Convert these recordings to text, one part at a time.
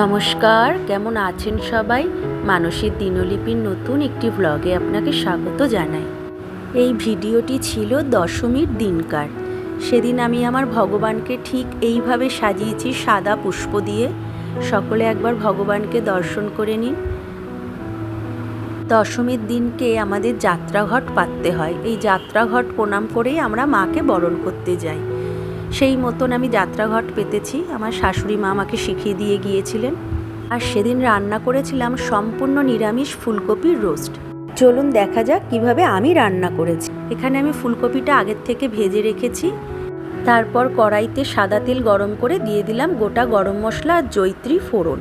নমস্কার, কেমন আছেন সবাই? মানসীর দিনলিপির নতুন একটি ব্লগে আপনাকে স্বাগত জানাই। এই ভিডিওটি ছিল দশমীর দিনকার। সেদিন আমি আমার ভগবানকে ঠিক এইভাবে সাজিয়েছি সাদা পুষ্প দিয়ে। সকলে একবার ভগবানকে দর্শন করে নিন। দশমীর দিনকে আমাদের যাত্রাঘট পাততে হয়। এই যাত্রাঘট প্রণাম করেই আমরা মাকে বরণ করতে যাই। সেই মতন আমি যাত্রাঘট পেতেছি। আমার শাশুড়ি মা আমাকে শিখিয়ে দিয়ে গিয়েছিলেন। আর সেদিন রান্না করেছিলাম সম্পূর্ণ নিরামিষ ফুলকপির রোস্ট। চলুন দেখা যাক কীভাবে আমি রান্না করেছি। এখানে আমি ফুলকপিটা আগের থেকে ভেজে রেখেছি। তারপর কড়াইতে সাদা তেল গরম করে দিয়ে দিলাম গোটা গরম মশলা আর জৈত্রী ফোড়ন।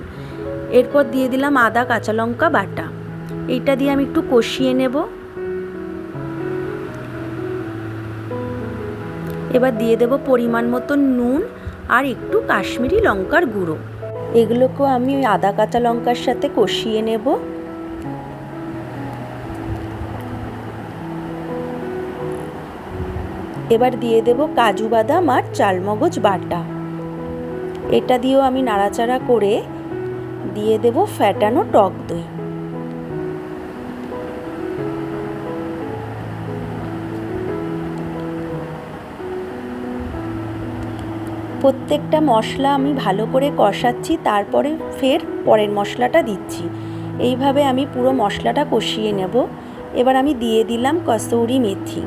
এরপর দিয়ে দিলাম আদা, কাঁচা লঙ্কা বাটা। এইটা দিয়ে আমি একটু কষিয়ে নেব। এবার দিয়ে দেব পরিমাণ মতো নুন আর একটু কাশ্মীরি লঙ্কার গুঁড়ো। এগুলোকেও আমি ওই আদা কাঁচা লঙ্কার সাথে কষিয়ে নেব। এবার দিয়ে দেব কাজু বাদাম আর চালমগজ বাটা। এটা দিয়েও আমি নাড়াচাড়া করে দিয়ে দেব ফ্যাটানো টক দই। প্রত্যেকটা মশলা আমি ভালো করে কষাচ্ছি, তারপরে ফের পরের মশলাটা দিচ্ছি। এইভাবে আমি পুরো মশলাটা কষিয়ে নেব। এবার আমি দিয়ে দিলাম কসৌরি মেথি।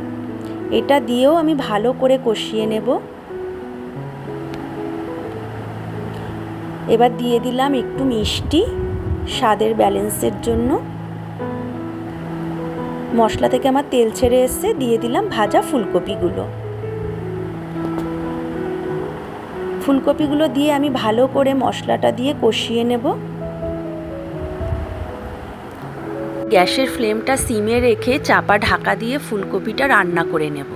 এটা দিয়েও আমি ভালো করে কষিয়ে নেব। এবার দিয়ে দিলাম একটু মিষ্টি, স্বাদের ব্যালেন্সের জন্য। মশলা থেকে আমার তেল ছেড়ে এসে দিয়ে দিলাম ভাজা ফুলকপিগুলো। ফুলকপিগুলো দিয়ে আমি ভালো করে মশলাটা দিয়ে কষিয়ে নেব। গ্যাসের ফ্লেমটা সিমে রেখে চাপা ঢাকা দিয়ে ফুলকপিটা রান্না করে নেব।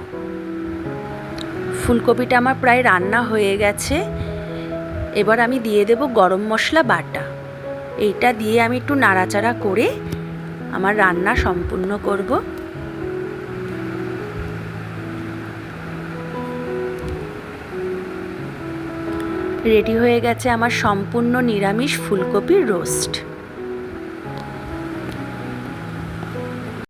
ফুলকপিটা আমার প্রায় রান্না হয়ে গেছে। এবার আমি দিয়ে দেব গরম মশলা বাটা। এইটা দিয়ে আমি একটু নাড়াচাড়া করে আমার রান্না সম্পূর্ণ করব। রেডি হয়ে গেছে আমার সম্পূর্ণ নিরামিষ ফুলকপির রোস্ট।